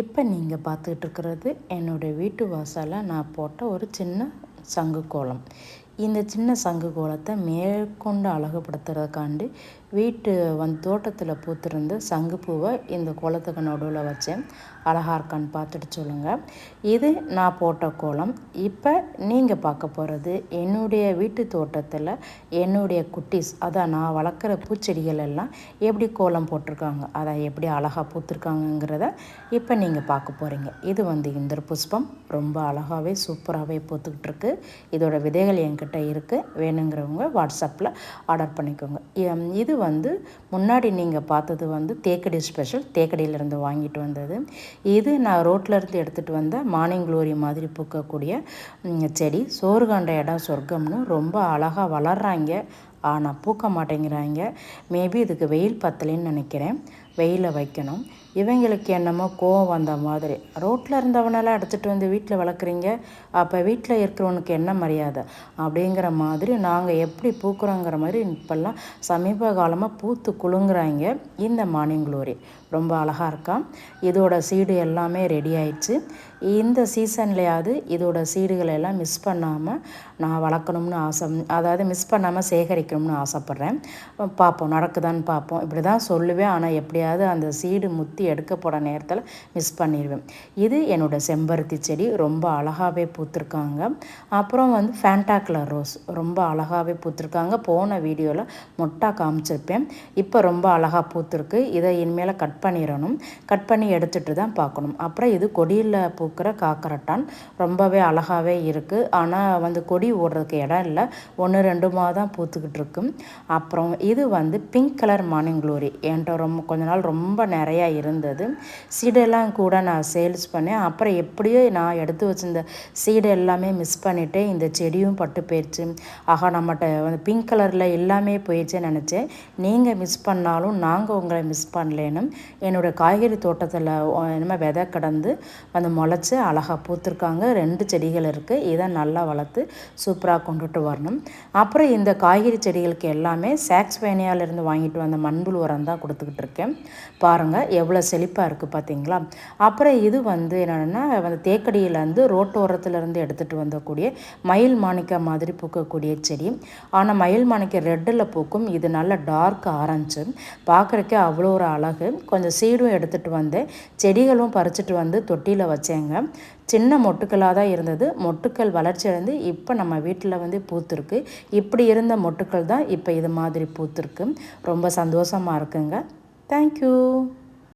இப்போ நீங்கள் பார்த்துக்கிட்டு இருக்கிறது என்னுடைய வீட்டு வாசலில் நான் போட்ட ஒரு சின்ன சங்கு கோலம். இந்த சின்ன சங்கு கோலத்தை மேற்கொண்டு அழகுபடுத்துறதுக்காண்டி வீட்டு வந் தோட்டத்தில் பூத்திருந்த சங்குப்பூவை இந்த கோலத்துக்கு நடுவில் வச்சேன். அழகாக இருக்கான்னு பார்த்துட்டு சொல்லுங்கள் இது நான் போட்ட கோலம் இப்போ நீங்கள் பார்க்க போகிறது என்னுடைய வீட்டு தோட்டத்தில் என்னுடைய குட்டீஸ் அதான் நான் வளர்க்குற பூச்செடிகள் எல்லாம் எப்படி கோலம் போட்டிருக்காங்க அதை எப்படி அழகாக பூத்துருக்காங்கங்கிறத இப்போ நீங்கள் பார்க்க போகிறீங்க இது வந்து இந்திர புஷ்பம். ரொம்ப அழகாகவே சூப்பராகவே பூத்துக்கிட்டு இருக்கு இதோட விதைகள் என்கிட்ட இருக்குது வேணுங்கிறவங்க வாட்ஸ்அப்பில் ஆர்டர் பண்ணிக்கோங்க. இது வந்து முன்னாடி நீங்கள் பார்த்தது வந்து தேக்கடி ஸ்பெஷல் தேக்கடியிலேருந்து வாங்கிட்டு வந்தது. இது நான் ரோட்டிலேருந்து எடுத்துகிட்டு வந்த மார்னிங் க்ளோரி மாதிரி பூக்கக்கூடிய செடி. சோறு கண்ட இடம் சொர்க்கம்னு ரொம்ப அழகாக வளர்கிறாங்க ஆனால் பூக்க மாட்டேங்கிறாங்க. மேபி இதுக்கு வெயில் பத்தலைன்னு நினைக்கிறேன். வெயிலில் வைக்கணும். இவங்களுக்கு என்னமோ கோவம் வந்த மாதிரி. ரோட்டில் இருந்தவனெல்லாம் எடுத்துகிட்டு வந்து வீட்டில் வளர்க்குறீங்க. அப்போ வீட்டில் இருக்கிறவனுக்கு என்ன மரியாதை? அப்படிங்கிற மாதிரி நாங்கள் எப்படி பூக்குறோங்கிற மாதிரி இப்போல்லாம் சமீப காலமாக பூத்து குலுங்குறாங்க இந்த மார்னிங் க்ளோரி. ரொம்ப அழகாக இருக்கா? இதோட சீடு எல்லாமே ரெடி ஆயிடுச்சு. இந்த சீசன்லையாவது இதோட சீடுகளை எல்லாம் மிஸ் பண்ணாமல் நான் வளர்க்கணும்னு ஆசை அதாவது மிஸ் பண்ணாமல் சேகரிக்கணும்னு ஆசைப்பட்றேன். பார்ப்போம் நடக்குதான்னு பார்ப்போம். இப்படி தான் சொல்லுவேன் ஆனால் எப்படியாவது அந்த சீடு முத்தி எடுக்க போட நேரத்தில் மிஸ் பண்ணிடுவேன் இது என்னோடய செம்பருத்தி செடி ரொம்ப அழகாகவே பூத்துருக்காங்க. அப்புறம் வந்து ஃபேண்டா கலர் ரோஸ் ரொம்ப அழகாகவே பூத்துருக்காங்க. போன வீடியோவில் மொட்டா காமிச்சிருப்பேன். இப்போ ரொம்ப அழகாக பூத்துருக்கு. இதை இனிமேல் கட் பண்ணிடணும். கட் பண்ணி எடுத்துகிட்டு தான் பார்க்கணும். அப்புறம் இது கொடியில் பூக்கிற காக்கரட்டான். ரொம்பவே அழகாகவே இருக்குது ஆனால் வந்து கொடி ஓடுறதுக்கு இடம் இல்லை. ஒன்று ரெண்டு மாதம் பூத்துக்கிட்டு இருக்கும் அப்புறம் இது வந்து பிங்க் கலர் மார்னிங் க்ளோரி என்கிட்ட ரொம்ப கொஞ்ச நாள் ரொம்ப நிறையா இருந்தது. சீடெல்லாம் கூட நான் சேல்ஸ் பண்ணேன். அப்புறம் எப்படியோ நான் எடுத்து வச்சிருந்த சீடு எல்லாமே மிஸ் பண்ணிவிட்டு இந்த செடியும் பட்டு போயிடுச்சு ஆகா நம்மகிட்ட வந்து பிங்க் கலரில் எல்லாமே போயிடுச்சேன்னு நினச்சேன். நீங்கள் மிஸ் பண்ணாலும் நாங்கள் உங்களை மிஸ் பண்ணலேன்னு என்னோடய காய்கறி தோட்டத்தில் என்னமோ விதை கடந்து வந்து முளைச்சி அழகாக பூத்துருக்காங்க. ரெண்டு செடிகள் இருக்குது இதை நல்லா வளர்த்து சூப்பராக கொண்டுட்டு வரணும். அப்புறம் இந்த காய்கறி செடிகளுக்கு எல்லாமே சாக்ஸ் வேனியாவிலேருந்து வாங்கிட்டு வந்த மண்புழு உரம் தான் கொடுத்துக்கிட்டு இருக்கேன். பாருங்கள் எவ்வளோ செழிப்பாக இருக்குது பார்த்தீங்களா அப்புறம் இது வந்து என்னென்னா வந்து தேக்கடியிலேருந்து ரோட்டோரத்துலேருந்து எடுத்துகிட்டு வந்தக்கூடிய மயில் மாணிக்க மாதிரி பூக்கக்கூடிய செடி. ஆனால் மயில் மாணிக்க ரெட்டில் பூக்கும். இது நல்ல டார்க் ஆரஞ்சு பார்க்குறக்கே அவ்வளோ ஒரு அழகு. கொஞ்சம் சீடும் எடுத்துகிட்டு வந்தேன் செடிகளும் பறிச்சுட்டு வந்து தொட்டியில் வச்சேங்க. சின்ன மொட்டுக்களாக தான் இருந்தது. மொட்டுக்கள் வளர்ச்சி அடைந்து இப்போ நம்ம வீட்டில் வந்து பூத்துருக்கு. இப்படி இருந்த மொட்டுக்கள் தான் இப்போ இது மாதிரி பூத்துருக்கு. ரொம்ப சந்தோஷமாக இருக்குங்க. Thank you.